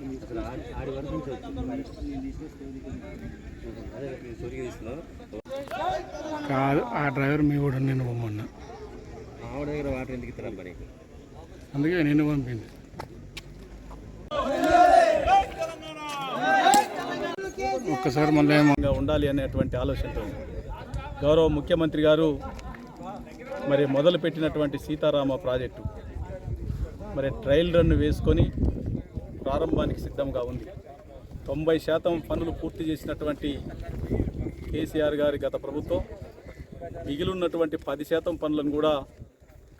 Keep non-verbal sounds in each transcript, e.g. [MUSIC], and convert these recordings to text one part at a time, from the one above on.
ఆడి- వరకు నుంచి కాదు ఆ డ్రైవర్ మీ కూడా నేను పొమ్మన్నా. ఆవిడ దగ్గర వాటర్ ఎందుకు ఇస్తారా పని అందుకే నేను పంపింది. ఒక్కసారి మళ్ళీ ఉండాలి అనేటువంటి ఆలోచనతో గౌరవ ముఖ్యమంత్రి గారు మరి మొదలుపెట్టినటువంటి సీతారామ ప్రాజెక్టు మరి ట్రయల్ రన్ వేసుకొని ప్రారంభానికి సిద్ధంగా ఉంది. తొంభై శాతం పనులు పూర్తి చేసినటువంటి కేసీఆర్ గారి గత ప్రభుత్వం మిగిలినటువంటి పది శాతం పనులను కూడా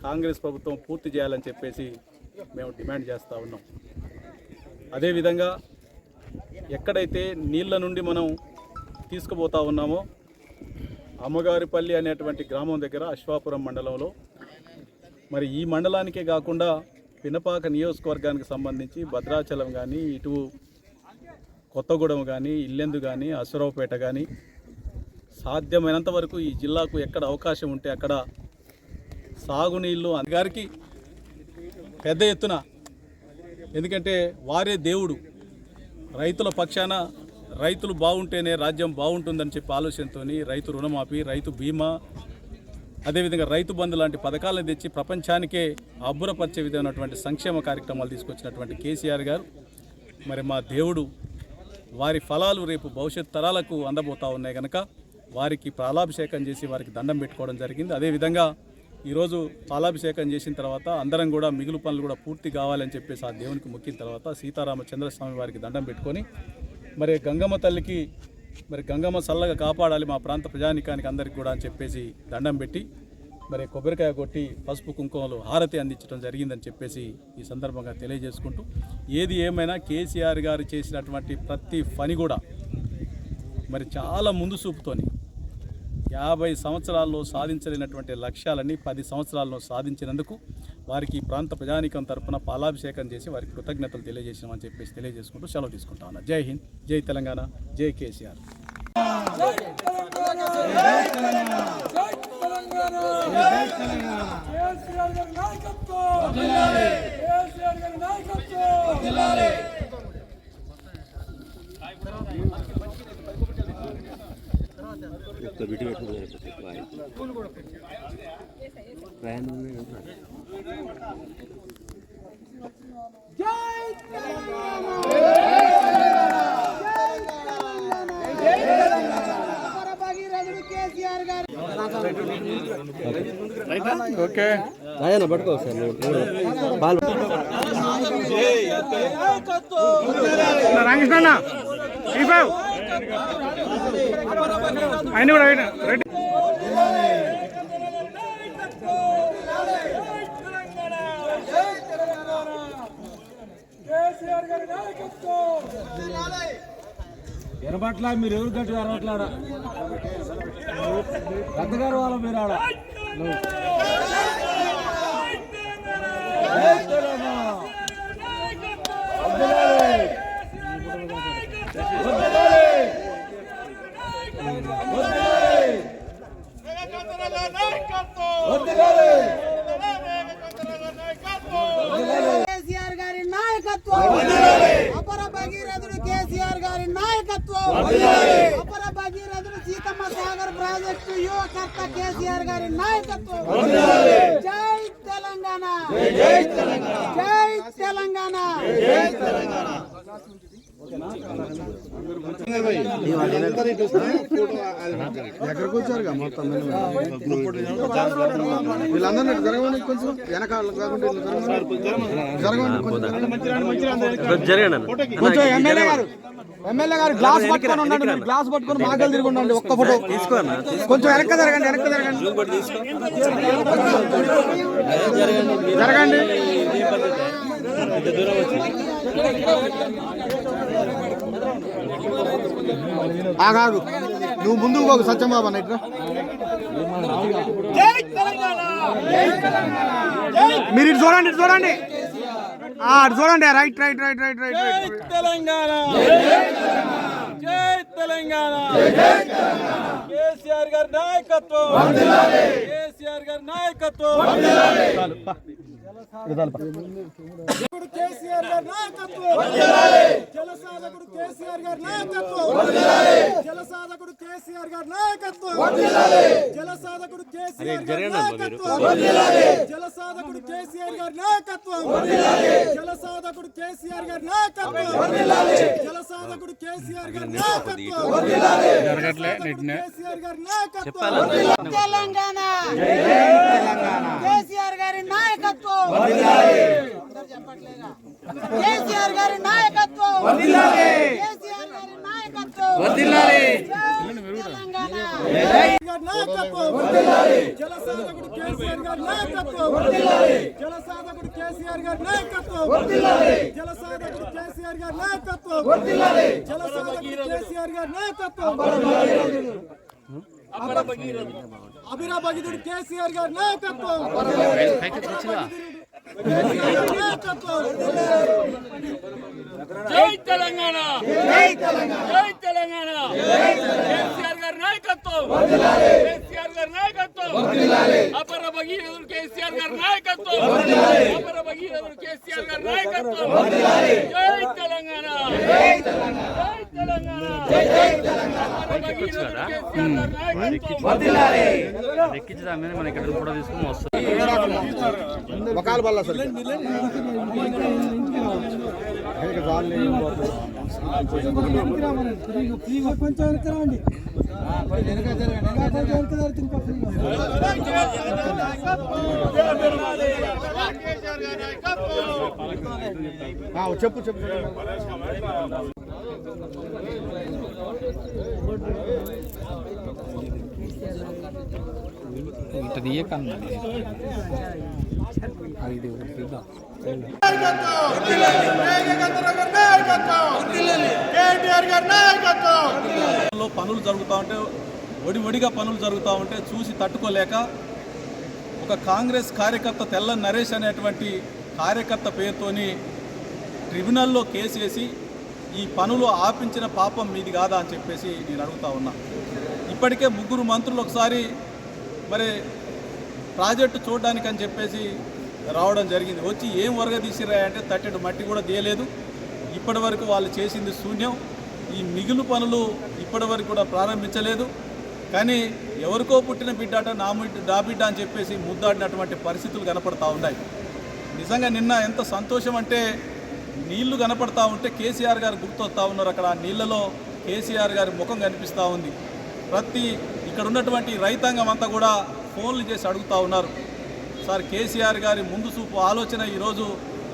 కాంగ్రెస్ ప్రభుత్వం పూర్తి చేయాలని చెప్పేసి మేము డిమాండ్ చేస్తూ ఉన్నాం. అదేవిధంగా ఎక్కడైతే నీళ్ళ నుండి మనం తీసుకుపోతా ఉన్నామో అమ్మగారిపల్లి అనేటువంటి గ్రామం దగ్గర అశ్వాపురం మండలంలో మరి ఈ మండలానికే కాకుండా పినపాక నియోజకవర్గానికి సంబంధించి భద్రాచలం కానీ ఇటు కొత్తగూడెం కానీ ఇల్లెందు కానీ అసురావుపేట కానీ సాధ్యమైనంత వరకు ఈ జిల్లాకు ఎక్కడ అవకాశం ఉంటే అక్కడ సాగునీళ్ళు గారికి పెద్ద ఎత్తున ఎందుకంటే వారే దేవుడు. రైతుల పక్షాన రైతులు బాగుంటేనే రాజ్యం బాగుంటుందని చెప్పి ఆలోచనతో రైతు రుణమాఫీ రైతు బీమా అదేవిధంగా రైతు బంధు లాంటి పథకాలను తెచ్చి ప్రపంచానికే అబ్బురపరిచే విధమైనటువంటి సంక్షేమ కార్యక్రమాలు తీసుకొచ్చినటువంటి కేసీఆర్ గారు. మరి మా దేవుడు వారి ఫలాలు రేపు భవిష్యత్ తరాలకు అందబోతూ ఉన్నాయి కనుక వారికి పాలాభిషేకం చేసి వారికి దండం పెట్టుకోవడం జరిగింది. అదేవిధంగా ఈరోజు పాలాభిషేకం చేసిన తర్వాత అందరం కూడా మిగులు పనులు కూడా పూర్తి కావాలని చెప్పేసి ఆ దేవునికి మొక్కిన తర్వాత సీతారామ చంద్రస్వామి వారికి దండం పెట్టుకొని మరి గంగమ్మ తల్లికి మరి గంగమ్మ చల్లగా కాపాడాలి మా ప్రాంత ప్రజానికానికి అందరికి కూడా అని చెప్పేసి దండం పెట్టి మరి కొబ్బరికాయ కొట్టి పసుపు కుంకుమలు హారతి అందించడం జరిగిందని చెప్పేసి ఈ సందర్భంగా తెలియజేసుకుంటూ ఏది ఏమైనా కేసీఆర్ గారు చేసినటువంటి ప్రతి పని కూడా మరి చాలా ముందు చూపుతోని యాభై సంవత్సరాల్లో సాధించలేనటువంటి లక్ష్యాలని పది సంవత్సరాల్లో సాధించినందుకు వారికి ఈ ప్రాంత ప్రజానికం తరపున పాలాభిషేకం చేసి వారికి కృతజ్ఞతలు తెలియజేసినామని చెప్పేసి తెలియజేసుకుంటూ సెలవు తీసుకుంటా ఉన్నా. జై హింద్ జై తెలంగాణ జై కేసీఆర్. నాయకత్వం ఒక్క బిడ్డ పెట్టుకుంటే ప్రయాణం జై ఓకే. పట్టుకో సార్ రామకృష్ణ ఆయన కూడా ఆయన. ఎరబట్ల మీరు ఎవరు గట్టి ఎరబట్లాడా పెద్దగారు వాళ్ళ మీరు ఆడ కేసీఆర్ గారి నాయకత్వం అపర భగీరథుడు కేసీఆర్ గారి నాయకత్వం అపర భగీరథుడు సీతమ్మ సాగర్ ప్రాజెక్టు యువకర్త కేసీఆర్ గారి నాయకత్వం జై తెలంగాణ జై తెలంగాణ జై తెలంగాణ ఎక్కడికి వచ్చారుగా మొత్తం వీళ్ళందరినీ జరగండి కొంచెం వెనకాల కాకుండా వీళ్ళు జరగండి కొంచెం జరగండి. కొంచెం ఎమ్మెల్యే గారు ఎమ్మెల్యే గారు గ్లాస్ పట్టుకొని ఉండండి మీరు గ్లాస్ పట్టుకొని మాకలు తిరిగి ఉండండి ఒక్క ఫోటో. కొంచెం వెనక్కి జరగండి వెనక్కి జరగండి. జరగండి. ఆగాగు నువ్వు ముందుకు పోకు సత్యం బాబా నైట్ మీరు ఇటు చూడండి ఇటు చూడండి. ఆడు చూడండి right right right right right right. Telangana! జై తెలంగాణ! కేసీఆర్ గారి నాయకత్వం! కేసీఆర్ గారి నాయకత్వం! కేసీఆర్ గారి నాయకత్వం. జల సాధకుడు కేసీఆర్ గారి నాయకత్వం. జల సాధకుడు కేసీఆర్ గారి నాయకత్వం. జల సాధకుడు కేసీఆర్ గారి నాయకత్వం. జల సాధకుడు కేసీఆర్ గారి నాయకత్వం. జల సాధకుడు కేసీఆర్ గారి నాయకత్వం. కేసీఆర్ గారి నాయకత్వం. తెలంగాణ కేసీఆర్ గారి నాయకత్వం. చెప్పట్లేదా కేసీఆర్ గారి నాయకత్వం. కేసీఆర్ గారి నాయకత్వం. తెలంగాణ గారి నాయకత్వం. జల సాధకుడు కేసీఆర్ గారి నాయకత్వం. జల సాధకుడు కేసీఆర్ గారి నాయకత్వం. జల సాధకుడు కేసీఆర్ గారి నాయకత్వం. జల సాధకుడు కేసీఆర్ గారి నాయకత్వం. అభిరా భగిదుడు కేసీఆర్ గారి నాయకత్వం నాయకత్వం జై తెలంగాణ! జై తెలంగాణ! కేసీఆర్ గారి నాయకత్వం! కేసీఆర్ గారి నాయకత్వం! అపర భగీరథుడు కేసీఆర్ గారి నాయకత్వం! అపర భగీరథుడు కేసీఆర్ గారి నాయకత్వం! జై తెలంగాణ! జై తెలంగాణ! ఎక్కించదామని మన ఇక్కడ కూడా తీసుకుని వస్తుంది ఒకళ్ళు బల్ల సార్ కొంచెం వెనక్కి రావండి చెప్పు చెప్పు ఇట్లా తీయకన్నా అది పనులు జరుగుతూ ఉంటే ఒడి ఒడిగా పనులు జరుగుతూ ఉంటే చూసి తట్టుకోలేక ఒక కాంగ్రెస్ కార్యకర్త తెల్ల నరేష్ అనేటువంటి కార్యకర్త పేరుతోని ట్రిబ్యునల్లో కేసు వేసి ఈ పనులు ఆపించిన పాపం మీది కాదా అని చెప్పేసి నేను అడుగుతా ఉన్నా. ఇప్పటికే ముగ్గురు మంత్రులు ఒకసారి మరి ప్రాజెక్టు చూడడానికి అని చెప్పేసి రావడం జరిగింది. వచ్చి ఏం వరగ తీసిరాయంటే తట్టెడు మట్టి కూడా తీయలేదు. ఇప్పటి వరకు వాళ్ళు చేసింది శూన్యం. ఈ మిగులు పనులు ఇప్పటి వరకు కూడా ప్రారంభించలేదు. కానీ ఎవరికో పుట్టిన బిడ్డాట నా బిడ్డ నా బిడ్డ అని చెప్పేసి ముద్దాడినటువంటి పరిస్థితులు కనపడతా ఉన్నాయి. నిజంగా నిన్న ఎంత సంతోషం అంటే నీళ్ళు కనపడతా ఉంటే కేసీఆర్ గారు గుర్తొస్తా ఉన్నారు అక్కడ ఆ నీళ్ళలో. కేసీఆర్ గారి ముఖం కనిపిస్తూ ఉంది. ప్రతి ఇక్కడ ఉన్నటువంటి రైతాంగం అంతా కూడా ఫోన్లు చేసి అడుగుతూ ఉన్నారు. సార్ కేసీఆర్ గారి ముందు చూపు ఆలోచన ఈరోజు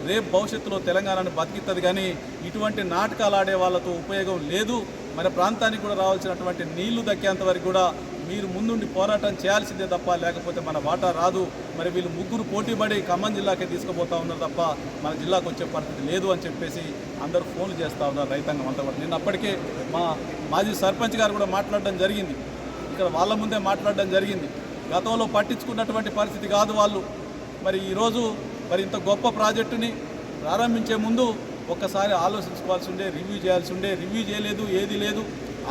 రేపు భవిష్యత్తులో తెలంగాణను బతికిస్తుంది కానీ ఇటువంటి నాటకాలు ఆడే వాళ్ళతో ఉపయోగం లేదు. మన ప్రాంతానికి కూడా రావాల్సినటువంటి నీళ్ళు దక్కేంత వరకు కూడా మీరు ముందుండి పోరాటం చేయాల్సిందే తప్ప లేకపోతే మన వాటా రాదు. మరి వీళ్ళు ముగ్గురు పోటీపడి ఖమ్మం జిల్లాకే తీసుకుపోతా ఉన్నారు తప్ప మన జిల్లాకు వచ్చే పరిస్థితి లేదు అని చెప్పేసి అందరూ ఫోన్లు చేస్తూ ఉన్నారు రైతాంగం అంతా కూడా. నిన్నప్పటికే మా మాజీ సర్పంచ్ గారు కూడా మాట్లాడడం జరిగింది. ఇక్కడ వాళ్ళ ముందే మాట్లాడడం జరిగింది. గతంలో పట్టించుకున్నటువంటి పరిస్థితి కాదు వాళ్ళు. మరి ఈరోజు మరి ఇంత గొప్ప ప్రాజెక్టుని ప్రారంభించే ముందు ఒక్కసారి ఆలోచించుకోవాల్సి ఉండే రివ్యూ చేయాల్సి ఉండే రివ్యూ చేయలేదు ఏది లేదు.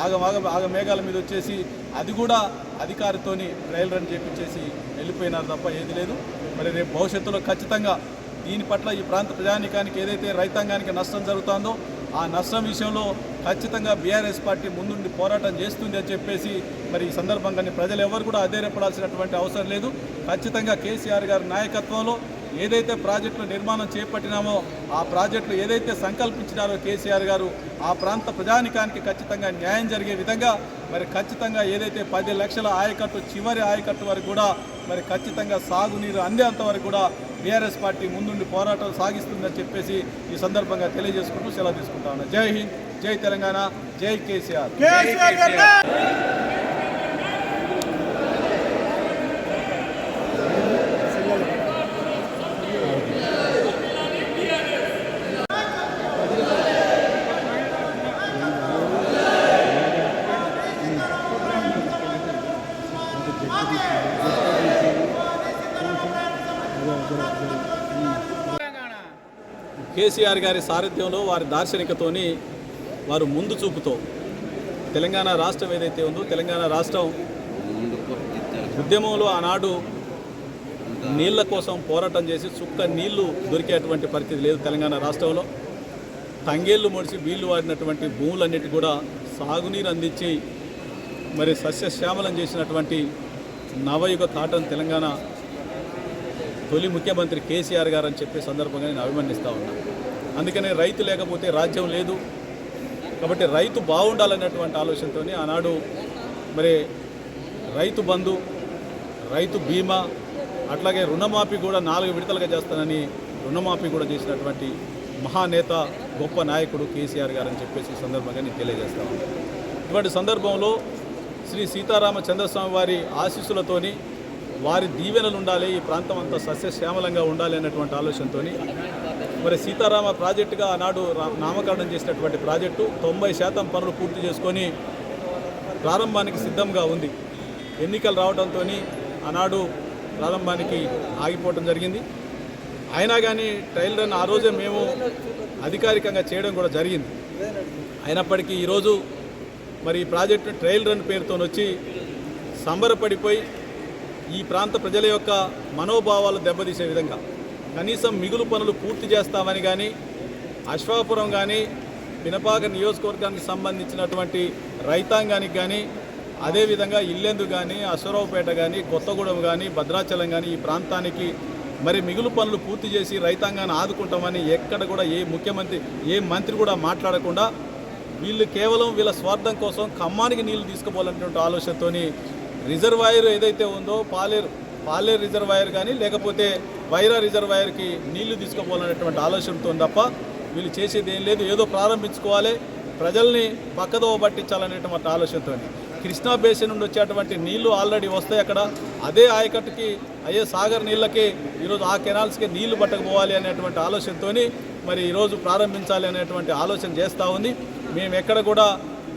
ఆగం ఆగం ఆగ మేఘాల మీద వచ్చేసి అది కూడా అధికారితోని ట్రయల్ రన్ చేపించేసి వెళ్ళిపోయినారు తప్ప ఏది లేదు. మరి రేపు భవిష్యత్తులో ఖచ్చితంగా దీని పట్ల ఈ ప్రాంత ప్రజానికానికి ఏదైతే రైతాంగానికి నష్టం జరుగుతుందో ఆ నష్టం విషయంలో ఖచ్చితంగా బీఆర్ఎస్ పార్టీ ముందుండి పోరాటం చేస్తుంది అని చెప్పేసి మరి ఈ సందర్భంగా ప్రజలు ఎవరు కూడా అధైర్యపడాల్సినటువంటి అవసరం లేదు. ఖచ్చితంగా కేసీఆర్ గారి నాయకత్వంలో ఏదైతే ప్రాజెక్టులు నిర్మాణం చేపట్టినామో ఆ ప్రాజెక్టులు ఏదైతే సంకల్పించినారో కేసీఆర్ గారు ఆ ప్రాంత ప్రజానికానికి ఖచ్చితంగా న్యాయం జరిగే విధంగా మరి ఖచ్చితంగా ఏదైతే పది లక్షల ఆయకట్టు చివరి ఆయకట్టు వరకు కూడా మరి ఖచ్చితంగా సాగునీరు అందేంత వరకు కూడా బీఆర్ఎస్ పార్టీ ముందుండి పోరాటం సాగిస్తుందని చెప్పేసి ఈ సందర్భంగా తెలియజేసుకుంటూ సెలవు తీసుకుంటా ఉన్నా. జై హింద్ జై తెలంగాణ జై కేసీఆర్. కేసీఆర్ గారి సారథ్యంలో వారి దార్శనికతోని వారు ముందు చూపుతో తెలంగాణ రాష్ట్రం ఏదైతే ఉందో తెలంగాణ రాష్ట్రం ఉద్యమంలో ఆనాడు నీళ్ళ కోసం పోరాటం చేసి చుక్క నీళ్ళు దొరికేటువంటి పరిస్థితి లేదు తెలంగాణ రాష్ట్రంలో. తంగేళ్ళు ముడిచి వీళ్ళు వాడినటువంటి భూములన్నిటి కూడా సాగునీరు అందించి మరి సస్యశ్యామలం చేసినటువంటి నవయుగ కాటన్ తెలంగాణ తొలి ముఖ్యమంత్రి కేసీఆర్ గారు అని చెప్పే సందర్భంగా నేను అభిమందిస్తూ ఉన్నాను అందుకనే రైతు లేకపోతే రాజ్యం లేదు. కాబట్టి రైతు బాగుండాలనేటువంటి ఆలోచనతో ఆనాడు మరి రైతు బంధు రైతు బీమా అట్లాగే రుణమాఫీ కూడా నాలుగు విడతలుగా చేస్తానని రుణమాఫీ కూడా చేసినటువంటి మహానేత గొప్ప నాయకుడు కేసీఆర్ గారు అని చెప్పేసి సందర్భంగా నేను తెలియజేస్తా ఇటువంటి సందర్భంలో శ్రీ సీతారామ చంద్రస్వామి వారి ఆశీస్సులతోని వారి దీవెనలు ఉండాలి ఈ ప్రాంతం అంతా సస్యశ్యామలంగా ఉండాలి అనేటువంటి ఆలోచనతోని మరి సీతారామ ప్రాజెక్టుగా ఆనాడు రా- నామకరణం చేసినటువంటి ప్రాజెక్టు తొంభై శాతం పనులు పూర్తి చేసుకొని ప్రారంభానికి సిద్ధంగా ఉంది. ఎన్నికలు రావడంతో ఆనాడు ప్రారంభానికి ఆగిపోవడం జరిగింది. అయినా కానీ ట్రయల్ రన్ ఆ రోజే మేము అధికారికంగా చేయడం కూడా జరిగింది. అయినప్పటికీ ఈరోజు మరి ఈ ప్రాజెక్టు ట్రయల్ రన్ పేరుతో వచ్చి సంబరపడిపోయి ఈ ప్రాంత ప్రజల యొక్క మనోభావాలు దెబ్బతీసే విధంగా కనీసం మిగులు పనులు పూర్తి చేస్తామని కానీ అశ్వాపురం కానీ పినపాక నియోజకవర్గానికి సంబంధించినటువంటి రైతాంగానికి కానీ అదేవిధంగా ఇల్లెందు కానీ అశ్వరావుపేట కానీ కొత్తగూడెం కానీ భద్రాచలం కానీ ఈ ప్రాంతానికి మరి మిగులు పనులు పూర్తి చేసి రైతాంగాన్ని ఆదుకుంటామని ఎక్కడ కూడా ఏ ముఖ్యమంత్రి ఏ మంత్రి కూడా మాట్లాడకుండా వీళ్ళు కేవలం వీళ్ళ స్వార్థం కోసం ఖమ్మానికి నీళ్ళు తీసుకుపోవాలనేటువంటి ఆలోచనతోని రిజర్వాయర్ ఏదైతే ఉందో పాలేరు పాలేరు రిజర్వాయర్ కానీ లేకపోతే వైరా రిజర్వాయర్కి నీళ్ళు తీసుకుపోవాలనేటువంటి ఆలోచనతో తప్ప వీళ్ళు చేసేది ఏం లేదు. ఏదో ప్రారంభించుకోవాలి. ప్రజల్ని పక్కదోవ పట్టించాలనేటువంటి ఆలోచనతో. కృష్ణా బేసిన్ నుండి వచ్చేటువంటి నీళ్ళు ఆల్రెడీ వస్తాయి అక్కడ. అదే ఆయకట్టుకి అయ్యే సాగర్ నీళ్ళకి ఈరోజు ఆ కెనాల్స్కి నీళ్ళు పట్టకపోవాలి అనేటువంటి ఆలోచనతోని మరి ఈరోజు ప్రారంభించాలి అనేటువంటి ఆలోచన చేస్తూ ఉంది. మేము ఎక్కడ కూడా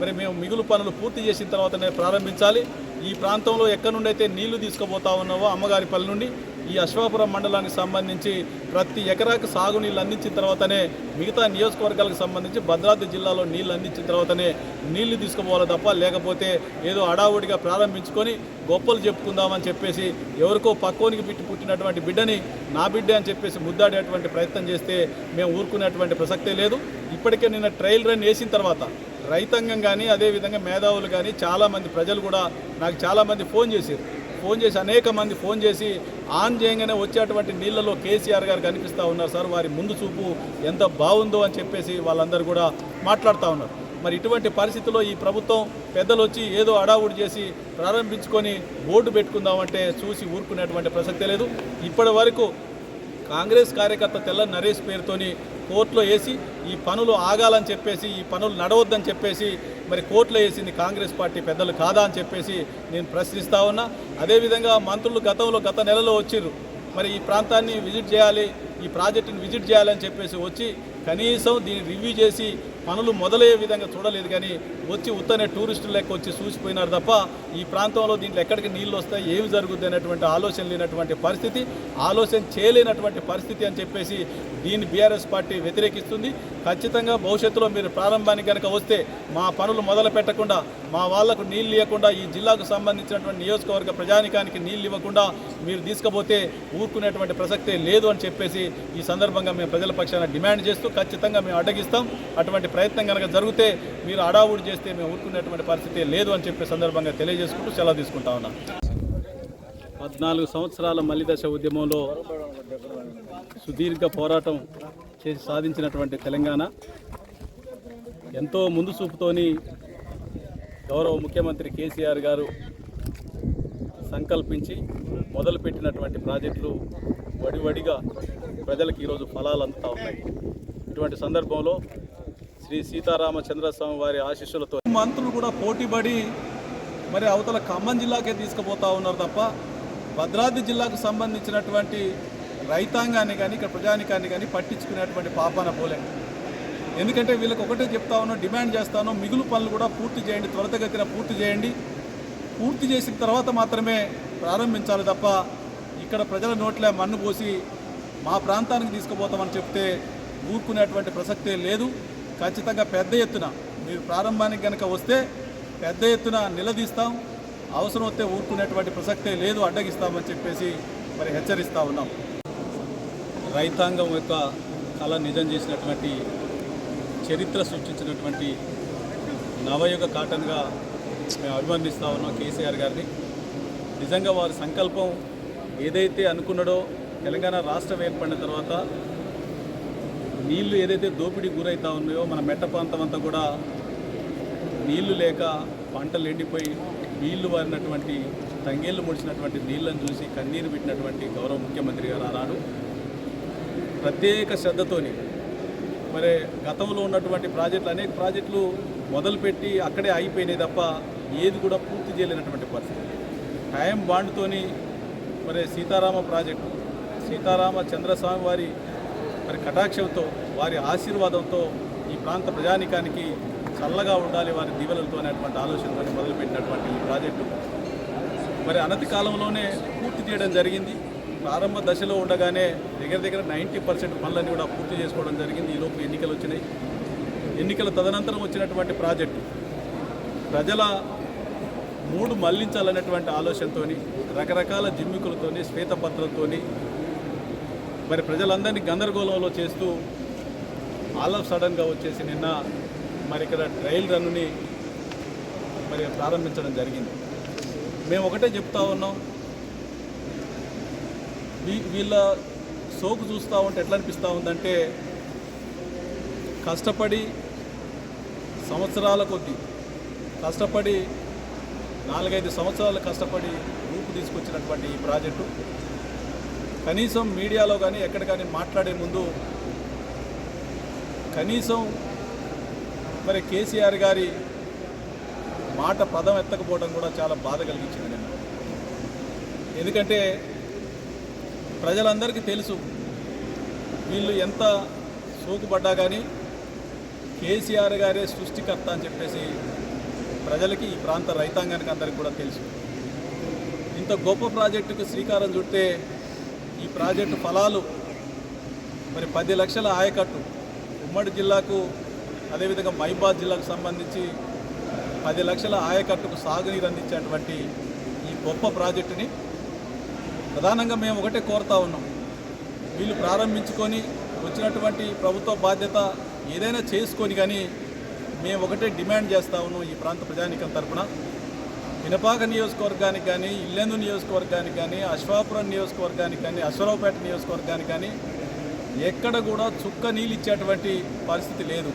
మరి మేము మిగులు పనులు పూర్తి చేసిన తర్వాతనే ప్రారంభించాలి. ఈ ప్రాంతంలో ఎక్కడి నుండి అయితే నీళ్ళు తీసుకుపోతా ఉన్నావో అమ్మగారిపల్లి నుండి ఈ అశ్వాపురం మండలానికి సంబంధించి ప్రతి ఎకరాకు సాగునీళ్ళు అందించిన తర్వాతనే మిగతా నియోజకవర్గాలకు సంబంధించి భద్రాద్రి జిల్లాలో నీళ్ళు అందించిన తర్వాతనే నీళ్ళు తీసుకుపోవాలి తప్ప లేకపోతే ఏదో అడావుడిగా ప్రారంభించుకొని గొప్పలు చెప్పుకుందామని చెప్పేసి ఎవరికో పక్కోనికి పిట్టి పుట్టినటువంటి బిడ్డని నా బిడ్డ అని చెప్పేసి ముద్దాడేటువంటి ప్రయత్నం చేస్తే మేము ఊరుకునేటువంటి ప్రసక్తే లేదు. ఇప్పటికే నిన్న ట్రయల్ రన్ వేసిన తర్వాత రైతాంగం కానీ అదేవిధంగా మేధావులు కానీ చాలామంది ప్రజలు కూడా నాకు చాలామంది ఫోన్ చేశారు. ఫోన్ చేసి అనేక మంది ఫోన్ చేసి ఆన్ చేయగానే వచ్చేటువంటి నీళ్ళలో కేసీఆర్ గారు కనిపిస్తూ ఉన్నారు సార్ వారి ముందు చూపు ఎంత బాగుందో అని చెప్పేసి వాళ్ళందరూ కూడా మాట్లాడుతూ ఉన్నారు. మరి ఇటువంటి పరిస్థితుల్లో ఈ ప్రభుత్వం పెద్దలు వచ్చి ఏదో అడావుడి చేసి ప్రారంభించుకొని బోర్డు పెట్టుకుందామంటే చూసి ఊరుకునేటువంటి ప్రసక్తే లేదు. ఇప్పటి వరకు కాంగ్రెస్ కార్యకర్త తెల్ల నరేష్ పేరుతోని కోర్టులో వేసి ఈ పనులు ఆగాలని చెప్పేసి ఈ పనులు నడవద్దని చెప్పేసి మరి కోర్టులో వేసింది కాంగ్రెస్ పార్టీ పెద్దలు కాదా అని చెప్పేసి నేను ప్రశ్నిస్తా ఉన్నా. అదేవిధంగా మంత్రులు గతంలో గత నెలలో వచ్చిర్రు. మరి ఈ ప్రాంతాన్ని విజిట్ చేయాలి ఈ ప్రాజెక్టుని విజిట్ చేయాలని చెప్పేసి వచ్చి కనీసం దీన్ని రివ్యూ చేసి పనులు మొదలయ్యే విధంగా చూడలేదు కానీ వచ్చి ఉత్తనే టూరిస్టులు లెక్క వచ్చి చూసిపోయినారు తప్ప ఈ ప్రాంతంలో దీంట్లో ఎక్కడికి నీళ్ళు వస్తాయి ఏమి జరుగుద్ది అనేటువంటి ఆలోచన లేనటువంటి పరిస్థితి. ఆలోచన చేయలేనటువంటి పరిస్థితి అని చెప్పేసి దీన్ని బీఆర్ఎస్ పార్టీ వ్యతిరేకిస్తుంది. ఖచ్చితంగా భవిష్యత్తులో మీరు ప్రారంభానికి కనుక వస్తే మా పనులు మొదలు పెట్టకుండా మా వాళ్ళకు నీళ్ళు ఇవ్వకుండా ఈ జిల్లాకు సంబంధించినటువంటి నియోజకవర్గ ప్రజానికానికి నీళ్ళు ఇవ్వకుండా మీరు తీసుకపోతే ఊరుకునేటువంటి ప్రసక్తే లేదు అని చెప్పేసి ఈ సందర్భంగా మేము ప్రజల పక్షాన డిమాండ్ చేస్తూ ఖచ్చితంగా మేము అడ్డగిస్తాం. అటువంటి ప్రయత్నం కనుక జరిగితే మీరు అడావుడి చేస్తే మేము ఊరుకునేటువంటి పరిస్థితి లేదు అని చెప్పే సందర్భంగా తెలియజేసుకుంటూ సెలవు తీసుకుంటా ఉన్నాం. పద్నాలుగు సంవత్సరాల మలిదశ ఉద్యమంలో సుదీర్ఘ పోరాటం చేసి సాధించినటువంటి తెలంగాణ ఎంతో ముందు చూపుతోని గౌరవ ముఖ్యమంత్రి కేసీఆర్ గారు సంకల్పించి మొదలుపెట్టినటువంటి ప్రాజెక్టులు వడివడిగా ప్రజలకు ఈరోజు ఫలాలు అందుతూ ఉన్నాయి. ఇటువంటి సందర్భంలో శ్రీ సీతారామచంద్రస్వామి వారి ఆశీస్సులతో మంత్రులు కూడా పోటీపడి మరి అవతల ఖమ్మం జిల్లాకే తీసుకుపోతా ఉన్నారు తప్ప భద్రాద్రి జిల్లాకు సంబంధించినటువంటి రైతాంగాన్ని కానీ ఇక్కడ ప్రజానికాన్ని కానీ పట్టించుకునేటువంటి పాపాన పోలే. ఎందుకంటే వీళ్ళకి ఒకటే చెప్తా ఉన్నాం డిమాండ్ చేస్తాను మిగులు పనులు కూడా పూర్తి చేయండి త్వరితగతిన పూర్తి చేయండి. పూర్తి చేసిన తర్వాత మాత్రమే ప్రారంభించాలి తప్ప ఇక్కడ ప్రజల నోట్లే మన్ను పోసి మా ప్రాంతానికి తీసుకుపోతామని చెప్తే ఊరుకునేటువంటి ప్రసక్తే లేదు. ఖచ్చితంగా పెద్ద ఎత్తున మీరు ప్రారంభానికి కనుక వస్తే పెద్ద ఎత్తున నిలదీస్తాం. అవసరం వస్తే ఊరుకునేటువంటి ప్రసక్తే లేదు అడ్డగిస్తామని చెప్పేసి మరి హెచ్చరిస్తూ ఉన్నాం. రైతాంగం యొక్క కళ నిజం చేసినటువంటి చరిత్ర సృష్టించినటువంటి నవయుగ కాటన్గా మేము అభివర్ణిస్తూ ఉన్నాం కేసీఆర్ గారిని. నిజంగా వారి సంకల్పం ఏదైతే అనుకున్నాడో తెలంగాణ రాష్ట్రం ఏర్పడిన తర్వాత నీళ్ళు ఏదైతే దోపిడీ గురవుతూ ఉన్నాయో మన మెట్ట ప్రాంతం అంతా కూడా నీళ్ళు లేక పంటలు ఎండిపోయి నీళ్ళు వారినటువంటి తంగేళ్ళు ముడిచినటువంటి నీళ్ళను చూసి కన్నీరు పెట్టినటువంటి గౌరవ ముఖ్యమంత్రి గారు ఆనాడు. ప్రత్యేక శ్రద్ధతోని మరి గతంలో ఉన్నటువంటి ప్రాజెక్టులు అనేక ప్రాజెక్టులు మొదలుపెట్టి అక్కడే అయిపోయినాయి తప్ప ఏది కూడా పూర్తి చేయలేనటువంటి పరిస్థితి. టైం బాండ్తోని మరి సీతారామ ప్రాజెక్టు సీతారామ చంద్రస్వామి వారి మరి కటాక్షంతో వారి ఆశీర్వాదంతో ఈ ప్రాంత ప్రజానికానికి చల్లగా ఉండాలి వారి దీవెలతో అనేటువంటి ఆలోచనతో మొదలుపెట్టినటువంటి ఈ ప్రాజెక్టు. మరి అనతి కాలంలోనే పూర్తి చేయడం జరిగింది. ప్రారంభ దశలో ఉండగానే దగ్గర దగ్గర నైంటీ పర్సెంట్ పనులన్నీ కూడా పూర్తి చేసుకోవడం జరిగింది. ఈలోపు ఎన్నికలు వచ్చినాయి. ఎన్నికల తదనంతరం వచ్చినటువంటి ప్రాజెక్టు. ప్రజల మూడు మళ్ళించాలనేటువంటి ఆలోచనతోని రకరకాల జిమ్మికులతోని శ్వేతపత్రంతో మరి ప్రజలందరినీ గందరగోళంలో చేస్తూ ఆల్ ఆఫ్ సడన్గా వచ్చేసి నిన్న మరి ఇక్కడ ట్రయల్ రన్నుని మరి ప్రారంభించడం జరిగింది. మేము ఒకటే చెప్తా ఉన్నాం. వీళ్ళ సోకు చూస్తూ ఉంటే ఎట్లా అనిపిస్తూ ఉందంటే కష్టపడి సంవత్సరాల కొద్దీ కష్టపడి నాలుగైదు సంవత్సరాలు కష్టపడి రూపు తీసుకొచ్చినటువంటి ఈ ప్రాజెక్టు. కనీసం మీడియాలో కానీ ఎక్కడ కానీ మాట్లాడే ముందు కనీసం మరి కేసీఆర్ గారి మాట పదం ఎత్తకపోవడం కూడా చాలా బాధ కలిగించింది నేను ఎందుకంటే ప్రజలందరికీ తెలుసు వీళ్ళు ఎంత సోకుపడ్డా కానీ కేసీఆర్ గారే సృష్టికర్త అని చెప్పేసి ప్రజలకి ఈ ప్రాంత రైతాంగానికి అందరికీ కూడా తెలుసు. ఇంత గొప్ప ప్రాజెక్టుకు శ్రీకారం చుడితే ఈ ప్రాజెక్టు ఫలాలు మరి పది లక్షల ఆయకట్టు. ఉమ్మడి జిల్లాకు అదేవిధంగా మైబాద్ జిల్లాకు సంబంధించి పది లక్షల ఆయకట్టుకు సాగునీరు అందించేటువంటి ఈ గొప్ప ప్రాజెక్టుని ప్రధానంగా మేము ఒకటే కోరుతా ఉన్నాం. వీళ్ళు ప్రారంభించుకొని వచ్చినటువంటి ప్రభుత్వ బాధ్యత ఏదైనా చేసుకొని కానీ మేము ఒకటే డిమాండ్ చేస్తూ ఉన్నాం ఈ ప్రాంత ప్రజానికం తరఫున వినపాక నియోజకవర్గానికి కానీ ఇల్లెందు నియోజకవర్గానికి కానీ అశ్వాపురం నియోజకవర్గానికి కానీ అశ్వరావుపేట నియోజకవర్గానికి కానీ ఎక్కడ కూడా చుక్క నీళ్ళు ఇచ్చేటువంటి పరిస్థితి లేదు.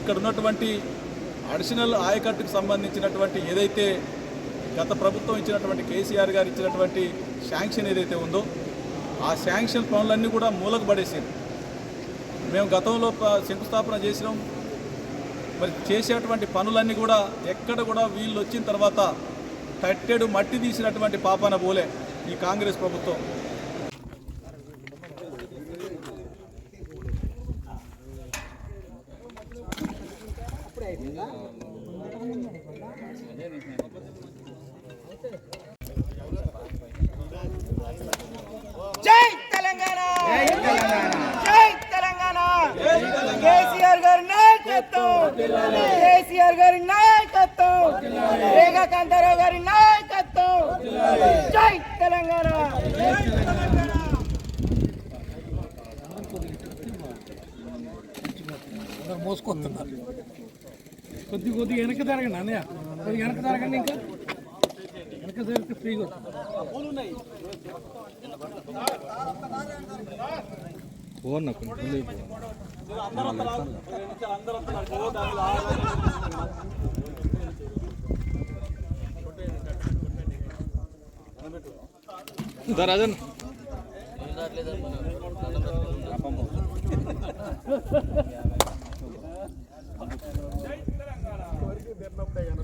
ఇక్కడ ఉన్నటువంటి అడిషనల్ ఆయకట్టుకు సంబంధించినటువంటి ఏదైతే గత ప్రభుత్వం ఇచ్చినటువంటి కేసీఆర్ గారు ఇచ్చినటువంటి శాంక్షన్ ఏదైతే ఉందో ఆ శాంక్షన్ పనులన్నీ కూడా మూలకు పడేసింది. మేము గతంలో శంకుస్థాపన చేసినాం. మరి చేసేటువంటి పనులన్నీ కూడా ఎక్కడ కూడా వీళ్ళు వచ్చిన తర్వాత తట్టెడు మట్టి తీసినటువంటి పాపన పోలే ఈ కాంగ్రెస్ ప్రభుత్వం జై తెలంగాణ జై తెలంగాణ కేసీఆర్ గారి నాయకత్వం కేసీఆర్ గారి నాయకత్వం రేఖా కాంతారావు గారి నాయకత్వం జై తెలంగాణ మోసుకొస్తున్నారు కొద్ది కొద్ది వెనక జరగండి అన్నయ్య. కొద్ది వెనక జరగండి ఇంకా. వెనక జరిగితే ఫ్రీగా వస్తుంది. రాజన్ [LAUGHS]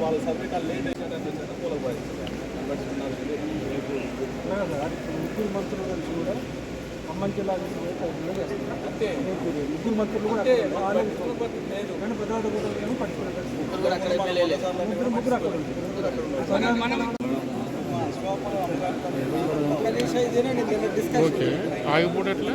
వాళ్ళ సర్వే కాల్ లేట్ అయిపోయింది ముగ్గురు మంత్రులు కలిసి కూడా ఖమ్మం జిల్లా అంతే ముగ్గురు మంత్రులు కూడా కానీ పెద్దవాడు కూడా ఏమో పట్టుకున్నారు ముగ్గురు ముగ్గురు అక్కడ ఓకే ఆగిపోవట్లే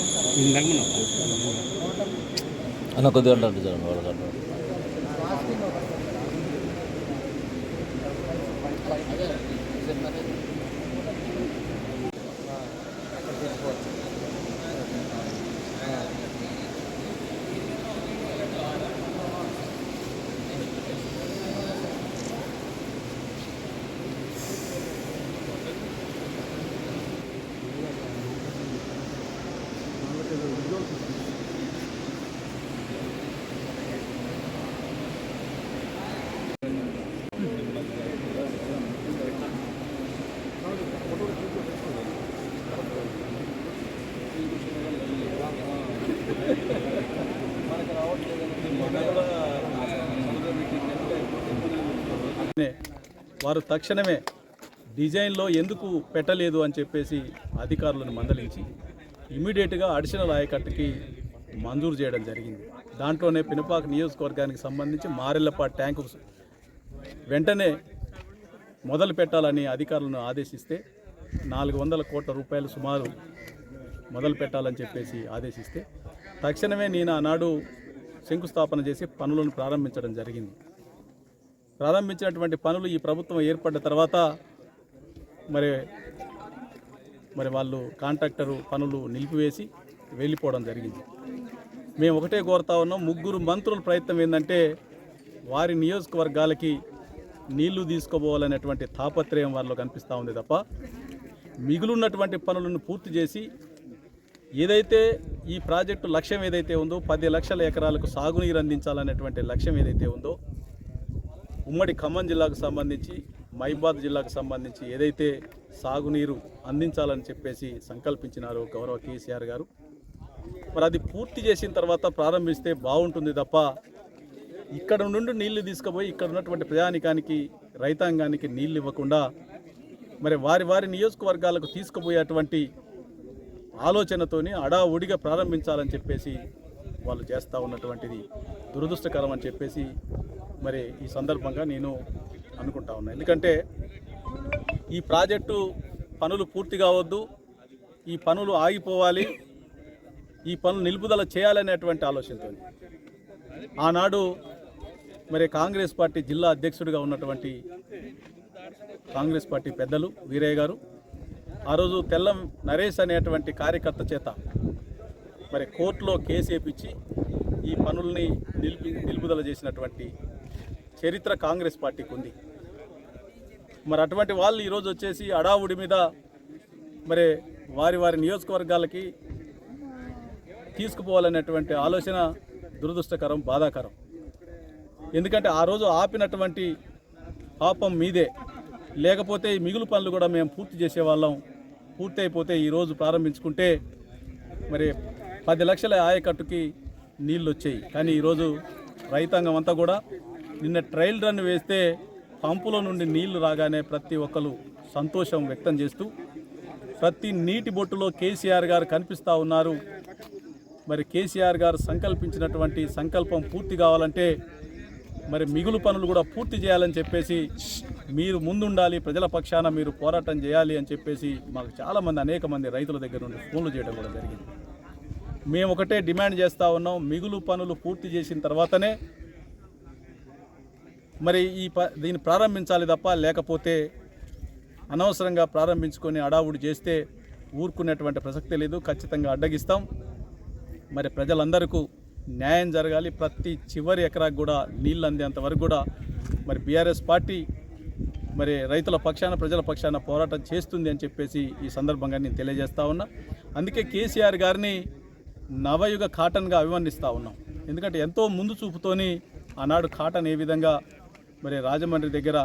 అన్న కొద్దిగా అంటే చూడండి వాళ్ళ గంట వారు తక్షణమే డిజైన్లో ఎందుకు పెట్టలేదు అని చెప్పేసి అధికారులను మందలించి ఇమీడియట్గా అడిషనల్ ఆయకట్టుకి మంజూరు చేయడం జరిగింది. దాంట్లోనే పినపాక నియోజకవర్గానికి సంబంధించి మారెళ్ళపాటి ట్యాంకు వెంటనే మొదలు పెట్టాలని అధికారులను ఆదేశిస్తే నాలుగు వందల కోట్ల రూపాయలు సుమారు మొదలు పెట్టాలని చెప్పేసి ఆదేశిస్తే తక్షణమే నేను ఆనాడు శంకుస్థాపన చేసి పనులను ప్రారంభించడం జరిగింది. ప్రారంభించినటువంటి పనులు ఈ ప్రభుత్వం ఏర్పడ్డ తర్వాత మరి మరి వాళ్ళు కాంట్రాక్టరు పనులు నిలిపివేసి వెళ్ళిపోవడం జరిగింది. మేము ఒకటే కోరుతా ఉన్నాం ముగ్గురు మంత్రుల ప్రయత్నం ఏంటంటే వారి నియోజకవర్గాలకి నీళ్ళు తీసుకోపోవాలనేటువంటి తాపత్రయం వారిలో కనిపిస్తూ ఉంది తప్ప మిగులున్నటువంటి పనులను పూర్తి చేసి ఏదైతే ఈ ప్రాజెక్టు లక్ష్యం ఏదైతే ఉందో పది లక్షల ఎకరాలకు సాగునీరు అందించాలనేటువంటి లక్ష్యం ఏదైతే ఉందో ఉమ్మడి ఖమ్మం జిల్లాకు సంబంధించి మైబాద్ జిల్లాకు సంబంధించి ఏదైతే సాగునీరు అందించాలని చెప్పేసి సంకల్పించినారో గౌరవ కేసీఆర్ గారు. మరి అది పూర్తి చేసిన తర్వాత ప్రారంభిస్తే బాగుంటుంది తప్ప ఇక్కడ నుండి నీళ్ళు తీసుకుపోయి ఇక్కడ ఉన్నటువంటి ప్రజానికానికి రైతాంగానికి నీళ్ళు ఇవ్వకుండా మరి వారి వారి నియోజకవర్గాలకు తీసుకుపోయేటువంటి ఆలోచనతోని అడావుడిగా ప్రారంభించాలని చెప్పేసి వాళ్ళు చేస్తూ ఉన్నటువంటిది దురదృష్టకరం అని చెప్పేసి మరి ఈ సందర్భంగా నేను అనుకుంటా ఉన్నా. ఎందుకంటే ఈ ప్రాజెక్టు పనులు పూర్తి కావద్దు ఈ పనులు ఆగిపోవాలి ఈ పనులు నిలుపుదల చేయాలనేటువంటి ఆలోచనతో ఆనాడు మరి కాంగ్రెస్ పార్టీ జిల్లా అధ్యక్షుడిగా ఉన్నటువంటి కాంగ్రెస్ పార్టీ పెద్దలు వీరయ్య గారు ఆ రోజు తెల్లం నరేష్ అనేటువంటి కార్యకర్త చేత మరి కోర్టులో కేసు వేపించి ఈ పనుల్ని నిలిపి నిలుపుదల చేసినటువంటి చరిత్ర కాంగ్రెస్ పార్టీకి ఉంది. మరి అటువంటి వాళ్ళు ఈరోజు వచ్చేసి అడావుడి మీద మరి వారి వారి నియోజకవర్గాలకి తీసుకుపోవాలనేటువంటి ఆలోచన దురదృష్టకరం బాధాకరం. ఎందుకంటే ఆ రోజు ఆపినటువంటి పాపం మీదే. లేకపోతే ఈ మిగులు పనులు కూడా మేము పూర్తి చేసేవాళ్ళం. పూర్తయిపోతే ఈరోజు ప్రారంభించుకుంటే మరి పది లక్షల ఆయకట్టుకి నీళ్ళు వచ్చాయి కానీ ఈరోజు రైతాంగం అంతా కూడా నిన్న ట్రయల్ రన్ వేస్తే పంపుల నుండి నీళ్ళు రాగానే ప్రతి ఒక్కరు సంతోషం వ్యక్తం చేస్తూ ప్రతి నీటి బొట్టులో కేసీఆర్ గారు కనిపిస్తూ ఉన్నారు. మరి కేసీఆర్ గారు సంకల్పించినటువంటి సంకల్పం పూర్తి కావాలంటే మరి మిగులు పనులు కూడా పూర్తి చేయాలని చెప్పేసి మీరు ముందుండాలి ప్రజల పక్షాన మీరు పోరాటం చేయాలి అని చెప్పేసి మాకు చాలామంది అనేక మంది రైతుల దగ్గర నుండి ఫోన్లు చేయడం కూడా జరిగింది. మేము ఒకటే డిమాండ్ చేస్తూ ఉన్నాం మిగులు పనులు పూర్తి చేసిన తర్వాతనే మరి ఈ ప దీన్ని ప్రారంభించాలి తప్ప లేకపోతే అనవసరంగా ప్రారంభించుకొని అడావుడి చేస్తే ఊరుకునేటువంటి ప్రసక్తి లేదు ఖచ్చితంగా అడ్డగిస్తాం. మరి ప్రజలందరికీ న్యాయం జరగాలి. ప్రతి చివరి ఎకరాకు కూడా నీళ్ళు అందేంత వరకు కూడా మరి బీఆర్ఎస్ పార్టీ మరి రైతుల పక్షాన ప్రజల పక్షాన పోరాటం చేస్తుంది అని చెప్పేసి ఈ సందర్భంగా నేను తెలియజేస్తా ఉన్నా. అందుకే కేసీఆర్ గారిని నవయుగ కాటన్గా అభివర్ణిస్తూ ఉన్నాం. ఎందుకంటే ఎంతో ముందు చూపుతోని ఆనాడు కాటన్ ఏ విధంగా మరి రాజమండ్రి దగ్గర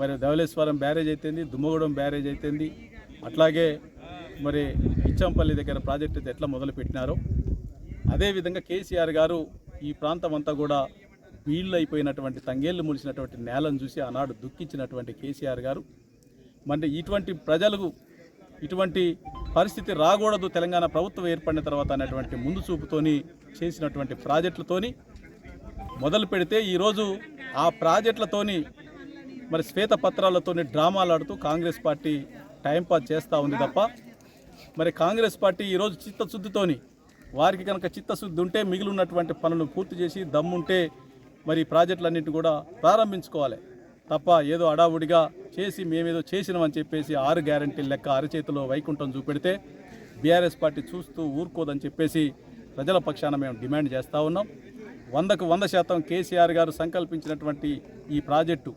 మరి ధవళేశ్వరం బ్యారేజ్ అయితేంది దుమ్మగూడెం బ్యారేజ్ అయితేంది అట్లాగే మరి ఇచ్చంపల్లి దగ్గర ప్రాజెక్టు అయితే ఎట్లా మొదలుపెట్టినారో అదేవిధంగా కేసీఆర్ గారు ఈ ప్రాంతం అంతా కూడా వీళ్ళు అయిపోయినటువంటి తంగేళ్ళు ములిసినటువంటి నేలను చూసి ఆనాడు దుఃఖించినటువంటి కేసీఆర్ గారు. మరి ఇటువంటి ప్రజలకు ఇటువంటి పరిస్థితి రాకూడదు తెలంగాణ ప్రభుత్వం ఏర్పడిన తర్వాత అనేటువంటి ముందు చూపుతోని చేసినటువంటి ప్రాజెక్టులతోని మొదలు పెడితే ఈరోజు ఆ ప్రాజెక్టులతోని మరి శ్వేతపత్రాలతోని డ్రామాలు ఆడుతూ కాంగ్రెస్ పార్టీ టైంపాస్ చేస్తూ ఉంది తప్ప మరి కాంగ్రెస్ పార్టీ ఈరోజు చిత్తశుద్ధితోని వారికి కనుక చిత్తశుద్ధి ఉంటే మిగిలి ఉన్నటువంటి పనులను పూర్తి చేసి దమ్ముంటే మరి ప్రాజెక్టులన్నింటినీ కూడా ప్రారంభించుకోవాలి. తప్ప ఏదో అడావుడిగా చేసి మేమేదో చేసినామని చెప్పేసి ఆరు గ్యారంటీ లెక్క అరచేతిలో వైకుంఠం చూపెడితే బీఆర్ఎస్ పార్టీ చూస్తూ ఊరుకోదని చెప్పేసి ప్రజల పక్షాన మేము డిమాండ్ చేస్తూ ఉన్నాం. వందకు వంద శాతం కేసీఆర్ గారు సంకల్పించినటువంటి ఈ ప్రాజెక్టు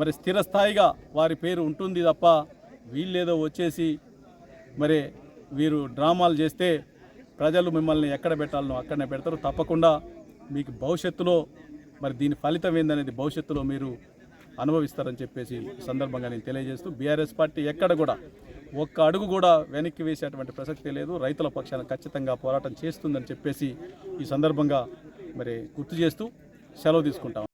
మరి స్థిరస్థాయిగా వారి పేరు ఉంటుంది తప్ప వీళ్ళేదో వచ్చేసి మరి వీరు డ్రామాలు చేస్తే ప్రజలు మిమ్మల్ని ఎక్కడ పెట్టాలనో అక్కడనే పెడతారు. తప్పకుండా మీకు భవిష్యత్తులో మరి దీని ఫలితం ఏందనేది భవిష్యత్తులో మీరు అనుభవిస్తారని చెప్పేసి సందర్భంగా నేను తెలియజేస్తూ బీఆర్ఎస్ పార్టీ ఎక్కడ కూడా ఒక్క అడుగు కూడా వెనక్కి వేసేటువంటి ప్రసక్తి లేదు. రైతుల పక్షాన ఖచ్చితంగా పోరాటం చేస్తుందని చెప్పేసి ఈ సందర్భంగా మరి గుర్తు చేస్తూ సెలవు తీసుకుంటాం.